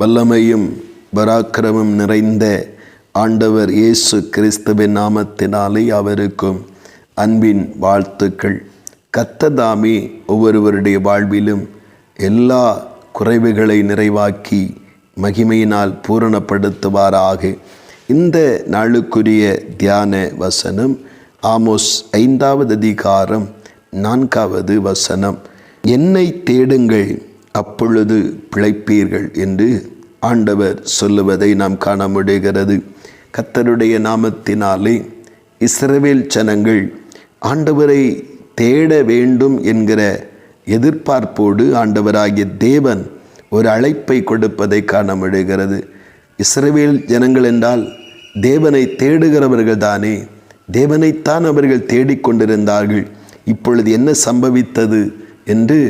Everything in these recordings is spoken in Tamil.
வல்லமையும் பராக்கிரமும் நிறைந்த ஆண்டவர் இயேசு கிறிஸ்துவின் நாமத்தினாலே அவருக்கும் அன்பின் வாழ்த்துக்கள். கத்ததாமே ஒவ்வொருவருடைய வாழ்விலும் எல்லா குறைவுகளை நிறைவாக்கி மகிமையினால் பூரணப்படுத்துவாராக. இந்த நாளுக்குரிய தியான வசனம் ஆமோஸ் ஐந்தாவது அதிகாரம் நான்காவது வசனம். என்னை தேடுங்கள் அப்பொழுது பிழைப்பீர்கள் என்று ஆண்டவர் சொல்லுவதை நாம் காண முடிகிறது. கத்தருடைய நாமத்தினாலே இஸ்ரவேல் ஜனங்கள் ஆண்டவரை தேட வேண்டும் என்கிற எதிர்பார்ப்போடு ஆண்டவராகிய தேவன் ஒரு அழைப்பை கொடுப்பதை காண முடிகிறது. இஸ்ரவேல் ஜனங்கள் என்றால் தேவனை தேடுகிறவர்கள் தானே தேவனைத்தான் அவர்கள் தேடிக்கொண்டிருந்தார்கள். இப்பொழுது என்ன சம்பவித்தது என்று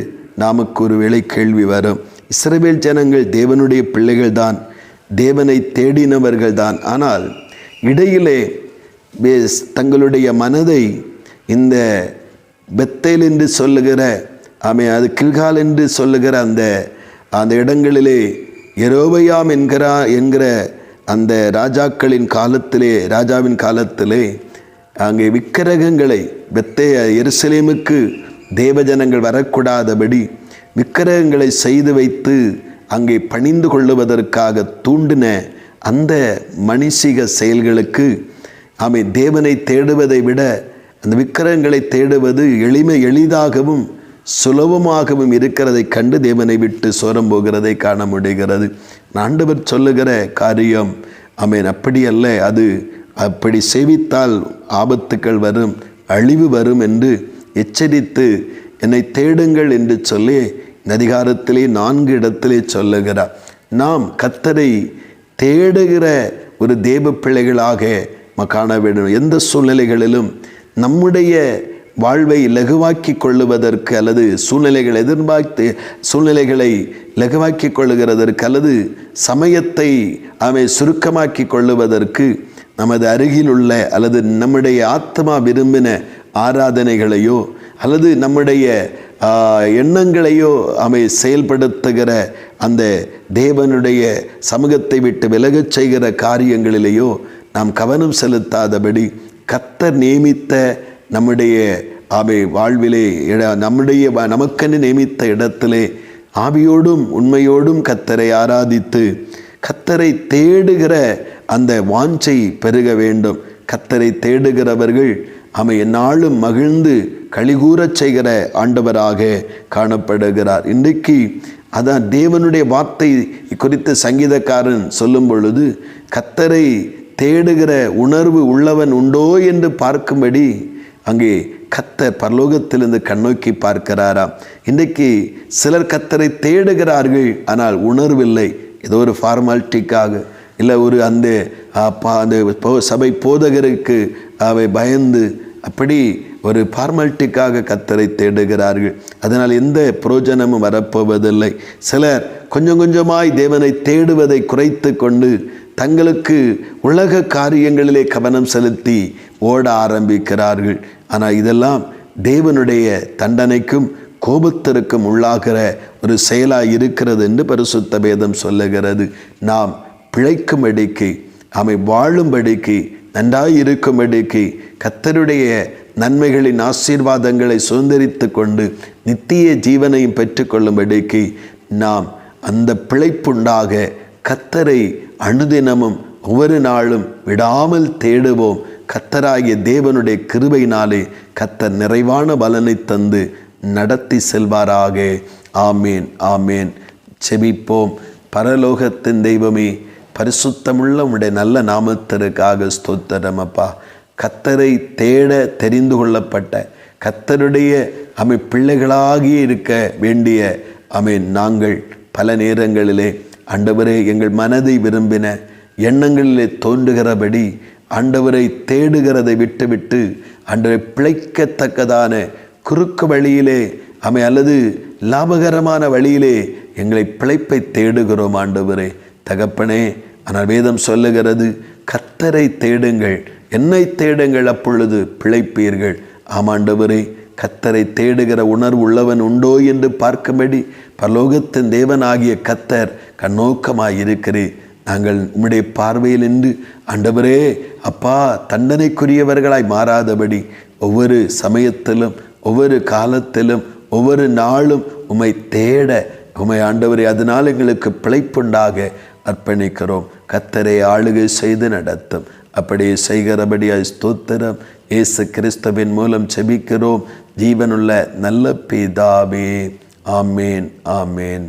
நமக்கு ஒருவேளை கேள்வி வரும். இஸ்ரவேல் ஜனங்கள் தேவனுடைய பிள்ளைகள்தான். தேவனை தேடினவர்கள்தான். ஆனால் இடையிலே தங்களுடைய மனதை இந்த பெத்தேல் என்று சொல்லுகிற ஆமே அது கில்கால் என்று சொல்லுகிற அந்த அந்த இடங்களிலே எரோபயாம் என்கிறா என்கிற அந்த ராஜாக்களின் காலத்திலே ராஜாவின் காலத்திலே அங்கே விக்கிரகங்களை பெத்தே எருசலேமுக்கு தேவஜனங்கள் வரக்கூடாதபடி விக்கிரகங்களை செய்து வைத்து அங்கே பணிந்து கொள்ளுவதற்காக தூண்டின அந்த மனுஷிக செயல்களுக்கு அவை தேவனை தேடுவதை விட அந்த விக்கிரகங்களை தேடுவது எளிமை எளிதாகவும் சுலபமாகவும் இருக்கிறதை கண்டு தேவனை விட்டு சோரம் போகிறதை காண முடிகிறது. ஆண்டவர் சொல்லுகிற காரியம் அமேன் அப்படி அல்ல அது அப்படி சேவித்தால் ஆபத்துக்கள் வரும் அழிவு வரும் என்று எச்சரித்து என்னை தேடுங்கள் என்று சொல்லி இந்த அதிகாரத்திலே நான்கு இடத்திலே சொல்லுகிறார். நாம் கத்தரை தேடுகிற ஒரு தேவ பிள்ளைகளாக காண வேண்டும். எந்த சூழ்நிலைகளிலும் நம்முடைய வாழ்வை லகுவாக்கி கொள்ளுவதற்கு அல்லது சூழ்நிலைகளை எதிர்பார்த்து சூழ்நிலைகளை லகுவாக்கி கொள்ளுகிறதற்கு அல்லது சமயத்தை அவை சுருக்கமாக்கி கொள்ளுவதற்கு நமது அருகில் உள்ள அல்லது நம்முடைய ஆத்மா விரும்பின ஆராதனைகளையோ அல்லது நம்முடைய எண்ணங்களையோ அவை செயல்படுத்துகிற அந்த தேவனுடைய சமூகத்தை விட்டு விலகச் செய்கிற காரியங்களிலேயோ நாம் கவனம் செலுத்தாதபடி கத்தர் நியமித்த நம்முடைய அவை வாழ்விலே இட நம்முடைய நமக்கென்று நியமித்த இடத்திலே ஆவியோடும் உண்மையோடும் கத்தரை ஆராதித்து கத்தரை தேடுகிற அந்த வாஞ்சை பெருக வேண்டும். கத்தரை தேடுகிறவர்கள் அமை என்னாலும் மகிழ்ந்து கழிகூறச் செய்கிற ஆண்டவராக காணப்படுகிறார். இன்றைக்கு அதான் தேவனுடைய வார்த்தை குறித்த சங்கீதக்காரன் சொல்லும் பொழுது கத்தரை தேடுகிற உணர்வு உள்ளவன் உண்டோ என்று பார்க்கும்படி அங்கே கத்தர் பரலோகத்திலிருந்து கண்ணோக்கி பார்க்கிறாராம். இன்றைக்கு சிலர் கத்தரை தேடுகிறார்கள் ஆனால் உணர்வில்லை. ஏதோ ஒரு ஃபார்மாலிட்டிக்காக இல்லை ஒரு அந்த அந்த சபை போதகருக்கு அவை பயந்து அப்படி ஒரு ஃபார்மாலிட்டிக்காக கத்தரை தேடுகிறார்கள். அதனால் எந்த புரோஜனமும் வரப்போவதில்லை. சிலர் கொஞ்சம் கொஞ்சமாய் தேவனை தேடுவதை குறைத்து கொண்டு தங்களுக்கு உலக காரியங்களிலே கவனம் செலுத்தி ஓட ஆரம்பிக்கிறார்கள். ஆனால் இதெல்லாம் தேவனுடைய தண்டனைக்கும் கோபத்திற்கும் உள்ளாகிற ஒரு செயலாக இருக்கிறது என்று பரிசுத்த பேதம் சொல்லுகிறது. நாம் பிழைக்கும்படிக்கு அவை வாழும்படிக்கு நன்றாய் இருக்கும்படிக்கு கத்தருடைய நன்மைகளின் ஆசீர்வாதங்களை சுதந்திரித்து கொண்டு நித்திய ஜீவனையும் பெற்றுக்கொள்ளும்படிக்கு நாம் அந்த பிழைப்புண்டாக கத்தரை அனுதினமும் ஒவ்வொரு நாளும் விடாமல் தேடுவோம். கத்தராகிய தேவனுடைய கிருபையினாலே கத்தர் நிறைவான பலனை தந்து நடத்தி செல்வாராக. ஆமேன் ஆமேன். செபிப்போம். பரலோகத்தின் தெய்வமே பரிசுத்தமுள்ள உடைய நல்ல நாமத்திற்காக ஸ்தோத்திரம் அப்பா. கத்தரை தேட தெரிந்து கொள்ளப்பட்ட கத்தருடைய அமை பிள்ளைகளாகி இருக்க வேண்டிய அமை நாங்கள் பல நேரங்களிலே ஆண்டவரே எங்கள் மனதை விரும்பின எண்ணங்களிலே தோன்றுகிறபடி ஆண்டவரை தேடுகிறதை விட்டுவிட்டு ஆண்டவரை பிழைக்கத்தக்கதான குறுக்கு வழியிலே அமை அல்லது லாபகரமான வழியிலே எங்களை பிழைப்பை தேடுகிறோம் ஆண்டவரே. தகப்பனே ஆனால் வேதம் சொல்லுகிறது கத்தரை தேடுங்கள் என்னை தேடுங்கள் அப்பொழுது பிழைப்பீர்கள். ஆமாண்டவரே கத்தரை தேடுகிற உணர்வு உள்ளவன் உண்டோ என்று பார்க்கும்படி பரலோகத்தின் தேவனாகிய கத்தர் கண்ணோக்கமாய் இருக்கிறேன் நாங்கள் உம்முடைய பார்வையில் நின்று ஆண்டவரே அப்பா தண்டனைக்குரியவர்களாய் மாறாதபடி ஒவ்வொரு சமயத்திலும் ஒவ்வொரு காலத்திலும் ஒவ்வொரு நாளும் உம்மை தேட உம்மை ஆண்டவரே அதனால் எங்களுக்கு பிழைப்புண்டாக அர்ப்பணிக்கிறோம். கத்தரை ஆளுகை செய்து நடத்தும். அப்படி செய்கிறபடியாய் ஸ்தோத்திரம். இயேசு கிறிஸ்தவின் மூலம் செபிக்கிறோம் ஜீவனுள்ள நல்ல பிதாவே. ஆமேன் ஆமேன்.